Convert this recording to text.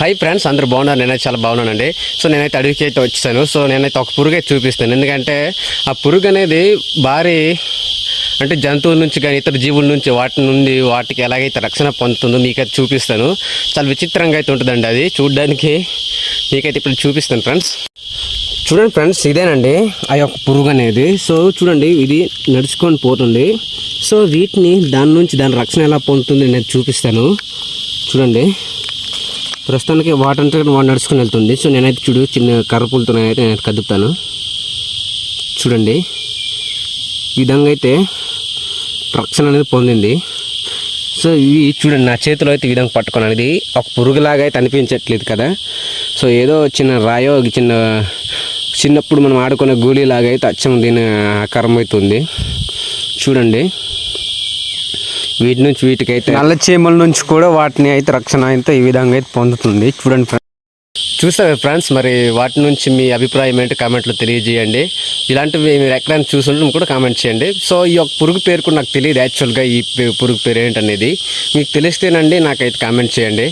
Hi friends అందరూ బాగున్నారు. నేనైతే చాలా బాగున్నానండి. సో నేనైతే అడవికి అయితే వచ్చాను సో నేనైతే ఒక పురుగు అయితే చూపిస్తాను ఎందుకంటే ఆ పురుగు అనేది భారీ అంటే జంతువుల నుంచి కానీ ఇతర జీవుల నుంచి వాటి నుండి వాటికి ఎలాగైతే రక్షణ పొందుతుందో మీకైతే చూపిస్తాను. చాలా విచిత్రంగా అయితే ఉంటుందండి అది. చూడడానికి మీకైతే ఇప్పుడు చూపిస్తాను ఫ్రెండ్స్ చూడండి ఫ్రెండ్స్ ఇదేనండి ఆ యొక్క పురుగు అనేది. సో చూడండి ఇది నడుచుకొని పోతుంది. సో వీటిని దాని నుంచి దాని రక్షణ ఎలా పొందుతుంది నేను చూపిస్తాను. చూడండి. ప్రస్తుతానికి వాటంటే వాడు నడుచుకుని వెళ్తుంది. సో నేనైతే చూడు చిన్న కర్రపులతో అయితే నేను కదుపుతాను. చూడండి. ఈ విధంగా అయితే రక్షణ అనేది పొందింది. సో ఇవి చూడండి నా చేతిలో అయితే ఈ విధంగా పట్టుకున్నాను. ఇది ఒక పురుగులాగా అయితే అనిపించట్లేదు కదా. సో ఏదో చిన్న రాయో చిన్న చిన్నప్పుడు మనం ఆడుకునే గోళీలాగా అయితే అచ్చం దీని ఆకారం అవుతుంది చూడండి. వీటి నుంచి వీటికైతే నల్ల చీమల నుంచి కూడా వాటిని అయితే రక్షణ అయితే ఈ విధంగా అయితే పొందుతుంది. చూడండి ఫ్రెండ్స్. చూసారు ఫ్రెండ్స్? మరి వాటి నుంచి మీ అభిప్రాయం ఏంటి కామెంట్లో తెలియజేయండి. ఇలాంటివి మీరు ఎక్కడైనా చూసుంటే కూడా కామెంట్ చేయండి. సో ఈ యొక్క పురుగు పేరు కూడా నాకు తెలియదు యాక్చువల్గా ఈ పురుగు పేరు ఏంటనేది. మీకు తెలిస్తేనండి నాకైతే కామెంట్ చేయండి.